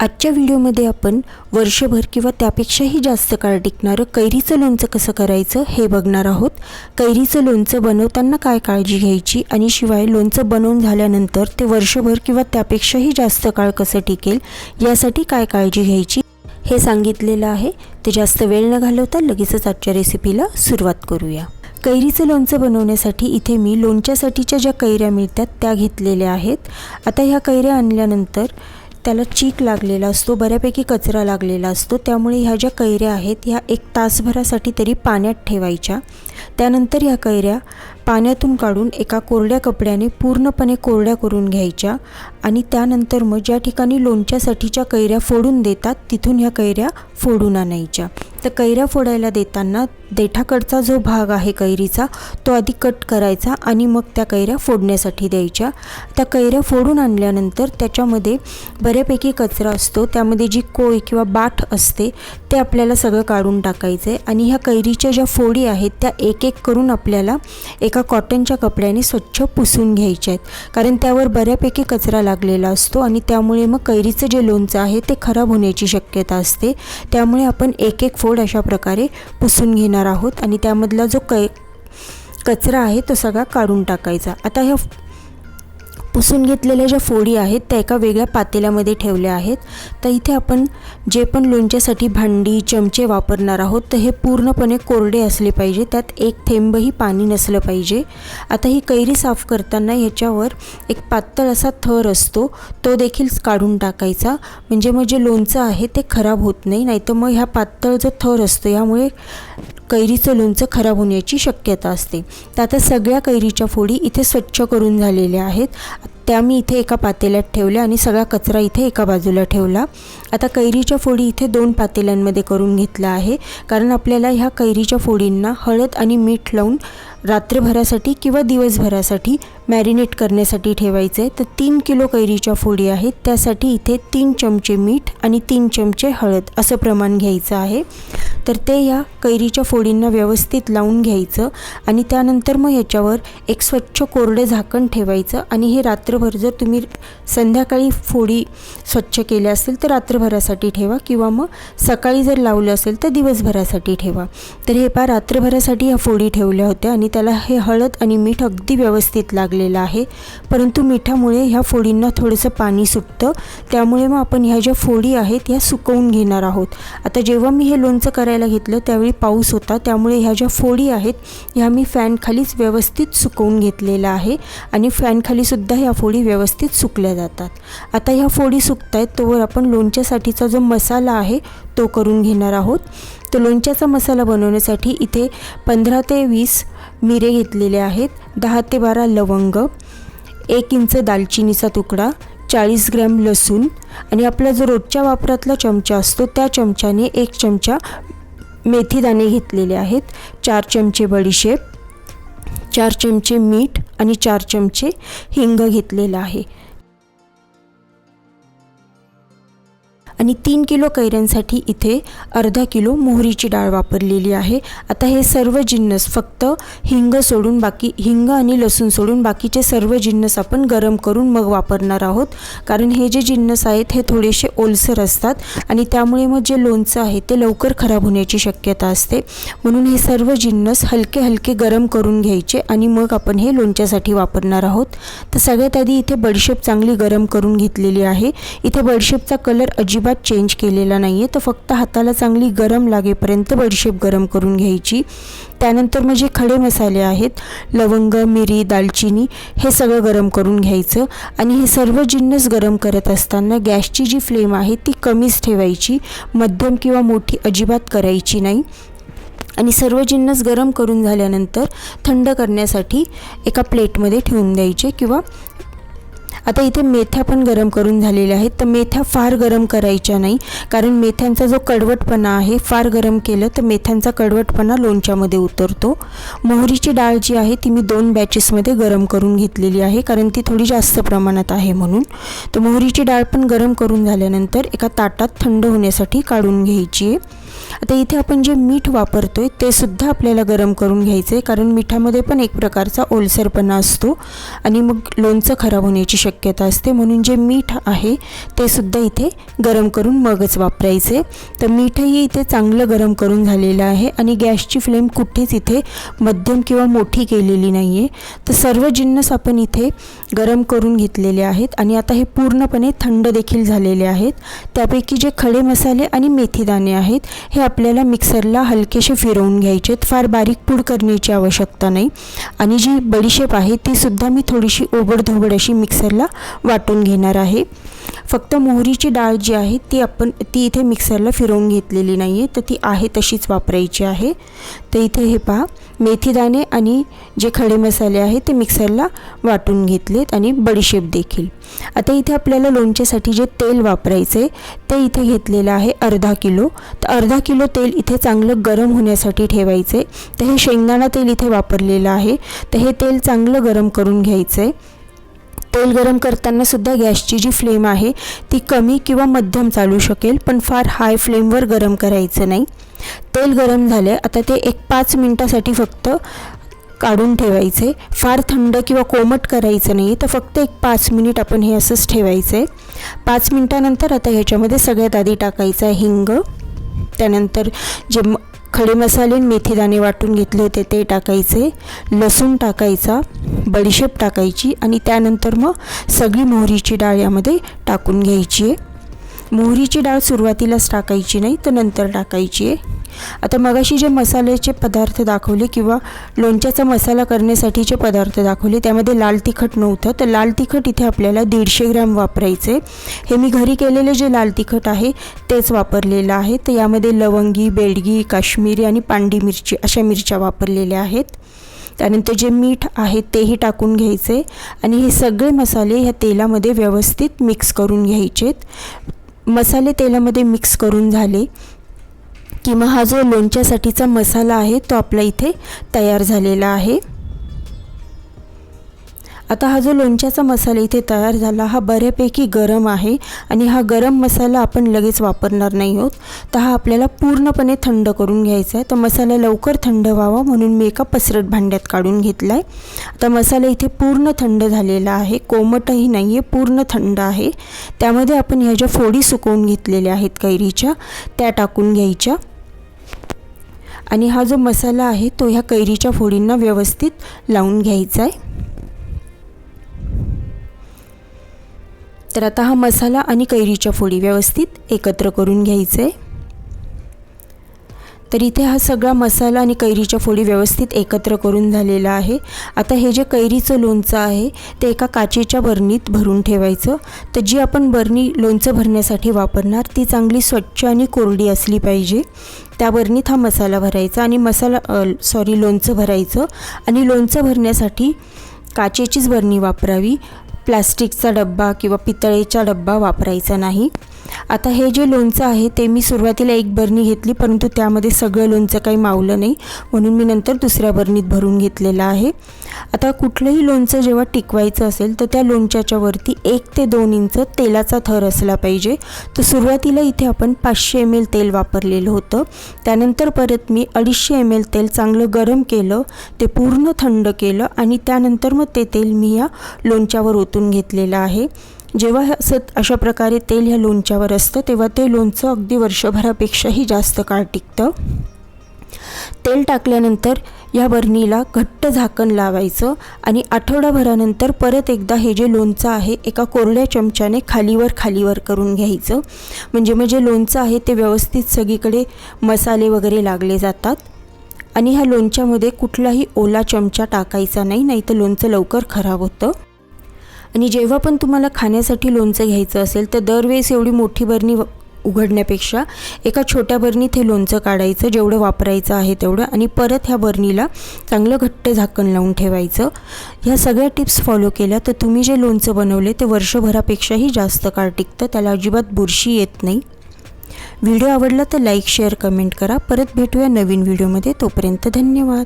आजच्या व्हिडिओमध्ये आपण वर्षभर किंवा त्यापेक्षाही जास्त काळ टिकणारं कैरीचं लोणचं कसं करायचं हे बघणार आहोत. कैरीचं लोणचं बनवताना काय काळजी घ्यायची आणि शिवाय लोणचं बनवून झाल्यानंतर ते वर्षभर किंवा त्यापेक्षाही जास्त काळ कसं टिकेल यासाठी काय काळजी घ्यायची हे सांगितलेलं आहे. ते जास्त वेळ न घालवता लगेचच आजच्या रेसिपीला सुरुवात करूया. कैरीचं लोणचं बनवण्यासाठी इथे मी लोणच्यासाठीच्या ज्या कैऱ्या मिळतात त्या घेतलेल्या आहेत. आता ह्या कैऱ्या आणल्यानंतर त्याला चीक लागलेला असतो बऱ्यापैकी कचरा लागलेला असतो. त्यामुळे ह्या ज्या कैऱ्या आहेत ह्या एक तासभरासाठी तरी पाण्यात ठेवायच्या. त्यानंतर ह्या कैऱ्या पाण्यातून काढून एका कोरड्या कपड्याने पूर्णपणे कोरड्या करून घ्यायच्या आणि त्यानंतर मग ज्या ठिकाणी लोणच्यासाठीच्या कैऱ्या फोडून देतात तिथून ह्या कैऱ्या फोडून आणायच्या. तर कैऱ्या फोडायला देताना देठाकडचा जो भाग आहे कैरीचा तो आधी कट करायचा आणि मग त्या कैऱ्या फोडण्यासाठी द्यायच्या. त्या कैऱ्या फोडून आणल्यानंतर त्याच्यामध्ये बऱ्यापैकी कचरा असतो. त्यामध्ये जी कोय किंवा बाठ असते ते आपल्याला सगळं काढून टाकायचं आहे आणि ह्या कैरीच्या ज्या फोडी आहेत त्या एक एक करून आपल्याला एका कॉटनच्या कपड्याने स्वच्छ पुसून घ्यायच्या आहेत. कारण त्यावर बऱ्यापैकी कचरा लागलेला असतो आणि त्यामुळे मग कैरीचं जे लोणचं आहे ते खराब होण्याची शक्यता असते. त्यामुळे आपण एक एक फोड अशा प्रकारे पुसून घेणार आहोत आणि त्यामधला जो कै कचरा आहे तो सगळा काढून टाकायचा. आता ह्या पुसून घेतलेल्या ज्या फोडी आहेत त्या एका वेगळ्या पातेल्यामध्ये ठेवल्या आहेत. तर इथे आपण जे पण लोणच्यासाठी भांडी चमचे वापरणार आहोत तर हे पूर्णपणे कोरडे असले पाहिजे. त्यात एक थेंबही पाणी नसलं पाहिजे. आता ही कैरी साफ करताना ह्याच्यावर एक पातळ असा थर असतो तो देखील काढून टाकायचा. म्हणजे मग जे लोणचं आहे ते खराब होत नाही नाहीतर मग ह्या पातळ जो थर असतो यामुळे कैरीचं लोणचं खराब होण्याची शक्यता असते. तर आता सगळ्या कैरीच्या फोडी इथे स्वच्छ करून झालेल्या आहेत. त्या मी इथे एका पातेल्यात ठेवल्या आणि सगळा कचरा इथे एका बाजूला ठेवला. आता कैरीच्या फोडी इथे दोन पातेल्यांमध्ये करून घेतला आहे. कारण आपल्याला ह्या कैरीच्या फोडींना हळद आणि मीठ लावून रात्रभरासाठी किंवा दिवसभरासाठी मॅरिनेट करण्यासाठी ठेवायचं आहे. तर तीन किलो कैरीच्या फोडी आहेत. त्यासाठी इथे तीन चमचे मीठ आणि तीन चमचे हळद असं प्रमाण घ्यायचं आहे. तर ते या कैरीच्या फोडींना व्यवस्थित लावून घ्यायचं आणि त्यानंतर मग ह्याच्यावर एक स्वच्छ कोरडे झाकण ठेवायचं आणि हे रात्र रात्रभर जर तुम्ही संध्याकाळी फोडी स्वच्छ केल्या असेल तर रात्रभरासाठी ठेवा किंवा मग सकाळी जर लावलं असेल तर दिवसभरासाठी ठेवा. तर हे पा रात्रभरासाठी ह्या फोडी ठेवल्या होत्या आणि त्याला हे हळद आणि मीठ अगदी व्यवस्थित लागलेलं आहे. परंतु मिठामुळे ह्या फोडींना थोडंसं पाणी सुटतं. त्यामुळे मग आपण ह्या ज्या फोडी आहेत ह्या सुकवून घेणार आहोत. आता जेव्हा मी हे लोणचं करायला घेतलं त्यावेळी पाऊस होता. त्यामुळे ह्या ज्या फोडी आहेत ह्या मी फॅनखालीच व्यवस्थित सुकवून घेतलेल्या आहे. आणि फॅनखालीसुद्धा ह्या फोडी फोडी व्यवस्थित सुकल्या जातात. आता ह्या फोडी सुकत आहेत तोवर आपण लोणच्यासाठीचा जो मसाला आहे तो करून घेणार आहोत. तर लोणच्याचा मसाला बनवण्यासाठी इथे पंधरा ते वीस मिरे घेतलेले आहेत. दहा ते बारा लवंग एक इंच दालचिनीचा तुकडा चाळीस ग्रॅम लसूण आणि आपला जो रोजच्या वापरातला चमचा असतो त्या चमच्याने एक चमचा मेथीदाणे घेतलेले आहेत. चार चमचे बडीशेप चार चमचे मीठ आणि चार चमचे हिंग घेतलेलं आहे. आणि तीन किलो कैऱ्यांसाठी इथे अर्धा किलो मोहरीची डाळ वापरलेली आहे. आता हे सर्व जिन्नस फक्त हिंग सोडून बाकी हिंग आणि लसूण सोडून बाकीचे सर्व जिन्नस आपण गरम करून मग वापरणार आहोत. कारण हे जे जिन्नस आहेत हे थोडेसे ओलसर असतात आणि त्यामुळे मग जे लोणचं आहे ते लवकर खराब होण्याची शक्यता असते. म्हणून हे सर्व जिन्नस हलके हलके गरम करून घ्यायचे आणि मग आपण हे लोणच्यासाठी वापरणार आहोत. तर सगळ्यात आधी इथे बडशेप चांगली गरम करून घेतलेली आहे. इथे बडशेपचा कलर अजिबात अजिबात चेंज केलेला नाही आहे तर फक्त हाताला चांगली गरम लागेपर्यंत बडीशेप गरम करून घ्यायची. त्यानंतर म्हणजे खडे मसाले आहेत. लवंग मिरी दालचिनी हे सगळं गरम करून घ्यायचं. आणि हे सर्व जिन्नस गरम करत असताना गॅसची जी फ्लेम आहे ती कमीच ठेवायची. मध्यम किंवा मोठी अजिबात करायची नाही. आणि सर्व जिन्नस गरम करून झाल्यानंतर थंड करण्यासाठी एका प्लेटमध्ये ठेवून द्यायचे किंवा आता इथे मेथ्या पण गरम करून झालेल्या आहेत. तर मेथ्या फार गरम करायच्या नाही. कारण मेथ्यांचा जो कडवटपणा आहे फार गरम केलं तर मेथ्यांचा कडवटपणा लोणच्यामध्ये उतरतो. मोहरीची डाळ जी आहे ती मी दोन बॅचेसमध्ये गरम करून घेतलेली आहे. कारण ती थोडी जास्त प्रमाणात आहे म्हणून. तर मोहरीची डाळ पण गरम करून झाल्यानंतर एका ताटात थंड होण्यासाठी काढून घ्यायची आहे. आता इथे आपण जे मीठ वापरतो आहे ते सुद्धा आपल्याला गरम करून घ्यायचं आहे कारण मिठामध्ये पण एक प्रकारचा ओलसरपणा असतो आणि मग लोणचं खराब होण्याची शक्यता असते. म्हणून जे मीठ आहे ते सुद्धा इथे गरम करून मगच वापरायचे तर मीठही इथे चांगलं गरम करून झालेलं आहे आणि गॅसची फ्लेम कुठेच इथे मध्यम किंवा मोठी केलेली नाही आहे तर सर्व जिन्नस आपण इथे गरम करून घेतलेले आहेत आणि आता हे पूर्णपणे थंड देखील झालेले आहेत. त्यापैकी जे खडे मसाले आणि मेथीदाणे आहेत हे आपल्याला मिक्सरला हलकेसे फिरवून घ्यायचे आहेत. फार बारीक पूड करण्याची आवश्यकता नाही. आणि जी बडीशेप आहे ती सुद्धा मी थोडीशी ओबडधोबड अशी मिक्सरला वाटून घेणार आहे. फक्त मोहरीची डाळ जी आहे ती आपण ती इथे मिक्सरला फिरवून घेतलेली नाही आहे तर ती आहे तशीच वापरायची आहे. तर इथे हे पहा. मेथीदाणे आणि जे खडे मसाले आहेत ते मिक्सरला वाटून घेतलेत आणि बडीशेप देखील. आता इथे आपल्याला लोणच्यासाठी जे तेल वापरायचे ते इथे घेतलेलं आहे अर्धा किलो. तर अर्धा किलो तेल इथे चांगलं गरम होण्यासाठी ठेवायचे तर हे शेंगदाणा तेल इथे वापरलेलं आहे. तर हे तेल चांगलं गरम करून घ्यायचं आहे तेल गरम करताना सुद्धा गॅसची जी फ्लेम आहे ती कमी किंवा मध्यम चालू शकेल पण फार हाय फ्लेमवर गरम करायचं नाही. तेल गरम झाले आता ते एक पाच मिनटासाठी फक्त काढून ठेवायचे. फार थंड किंवा कोमट करायचं नाही तर फक्त एक पाच मिनिट आपण हे असंच ठेवायचं आहे पाच मिनटानंतर आता ह्याच्यामध्ये सगळ्यात आधी टाकायचं आहे हिंग. त्यानंतर जे खडे मसाले मेथीदाणे वाटून घेतले होते ते टाकायचे. लसूण टाकायचा बडीशेप टाकायची आणि त्यानंतर मग सगळी मोहरीची डाळ यामध्ये टाकून घ्यायची आहे. मोहरीची डाळ सुरुवातीलाच टाकायची नाही तर नंतर टाकायची आहे. आता मगाशी जे मसाल्याचे पदार्थ दाखवले किंवा लोणच्याचा मसाला करण्यासाठीचे पदार्थ दाखवले त्यामध्ये लाल तिखट नव्हतं. तर लाल तिखट इथे आपल्याला दीडशे ग्रॅम वापरायचे. हे मी घरी केलेले जे लाल तिखट आहे तेच वापरलेलं आहे. तर यामध्ये लवंगी बेडगी काश्मीरी आणि पांडी मिरची अशा मिरच्या वापरलेल्या आहेत. त्यानंतर जे मीठ आहे तेही टाकून घ्यायचे. आणि हे सगळे मसाले ह्या तेलामध्ये व्यवस्थित मिक्स करून घ्यायचेत. मसाले तेलामध्ये मिक्स करून झाले. किंवा हा जो लोणच्यासाठीचा मसाला आहे तो आपला इथे तयार झालेला आहे. आता हा जो लोणच्याचा मसाला इथे तयार झाला हा बऱ्यापैकी गरम आहे आणि हा गरम मसाला आपण लगेच वापरणार नाही आहोत. तर हा आपल्याला पूर्णपणे थंड करून घ्यायचा आहे. तर मसाला लवकर थंड व्हावा म्हणून मी एका पसरट भांड्यात काढून घेतला आहे आता मसाला इथे पूर्ण थंड झालेला आहे. कोमटही नाही आहे पूर्ण थंड आहे. त्यामध्ये आपण ह्या ज्या फोडी सुकवून घेतलेल्या आहेत कैरीच्या त्या टाकून घ्यायच्या. आणि हा जो मसाला आहे तो ह्या कैरीच्या फोडींना व्यवस्थित लावून घ्यायचा आहे. तर आता हा मसाला आणि कैरीच्या फोडी व्यवस्थित एकत्र करून घ्यायचं. आहे तर इथे हा सगळा मसाला आणि कैरीच्या फोडी व्यवस्थित एकत्र करून झालेला आहे. आता हे जे कैरीचं लोणचं आहे ते एका काचेच्या बरणीत भरून ठेवायचं. तर जी आपण बरणी लोणचं भरण्यासाठी वापरणार ती चांगली स्वच्छ आणि कोरडी असली पाहिजे. त्या बरणीत हा मसाला भरायचा आणि मसाला सॉरी लोणचं भरायचं आणि लोणचं भरण्यासाठी काचेचीच बरणी वापरावी. प्लास्टिकचा डब्बा किंवा पितळेचा डब्बा वापरायचा नाही. आता हे जे लोणचं आहे ते मी सुरुवातीला एक बरणी घेतली परंतु त्यामध्ये सगळं लोणचं काही मावलं नाही. म्हणून मी नंतर दुसऱ्या बरणीत भरून घेतलेलं आहे. आता कुठलंही लोणचं जेव्हा टिकवायचं असेल तर त्या लोणच्याच्या वरती एक ते दोन इंच तेलाचा थर असला पाहिजे. तर सुरुवातीला इथे आपण पाचशे एम एल तेल वापरलेलं होतं. त्यानंतर परत मी अडीचशे एम एल तेल चांगलं गरम केलं ते पूर्ण थंड केलं आणि त्यानंतर मग ते तेल मी या लोणच्यावर ओतून घेतलेलं आहे. जेव्हा असं अशा प्रकारे तेल ह्या लोणच्यावर असतं तेव्हा ते लोणचं अगदी वर्षभरापेक्षाही जास्त काळ टिकतं. तेल टाकल्यानंतर या बरणीला घट्ट झाकण लावायचं आणि आठवडाभरानंतर परत एकदा हे जे लोणचं आहे एका कोरड्या चमच्याने खालीवर खालीवर करून घ्यायचं. म्हणजे म्हणजे लोणचं आहे ते व्यवस्थित सगळीकडे मसाले वगैरे लागले जातात. आणि ह्या लोणच्यामध्ये कुठलाही ओला चमचा टाकायचा नाही नाही तर लोणचं लवकर खराब होतं. आणि जेव्हा पण तुम्हाला खाण्यासाठी लोणचं घ्यायचं असेल तर दरवेळेस एवढी मोठी बरणी उघडण्यापेक्षा एका छोट्या बरणीत हे लोणचं काढायचं जेवढं वापरायचं आहे तेवढं आणि परत ह्या बरणीला चांगलं घट्ट झाकण लावून ठेवायचं. ह्या सगळ्या टिप्स फॉलो केल्या तर तुम्ही जे लोणचं बनवले ते वर्षभरापेक्षाही जास्त काळ टिकतं त्याला अजिबात बुरशी येत नाही. व्हिडिओ आवडला तर लाईक शेअर कमेंट करा. परत भेटूया नवीन व्हिडिओमध्ये. तोपर्यंत धन्यवाद.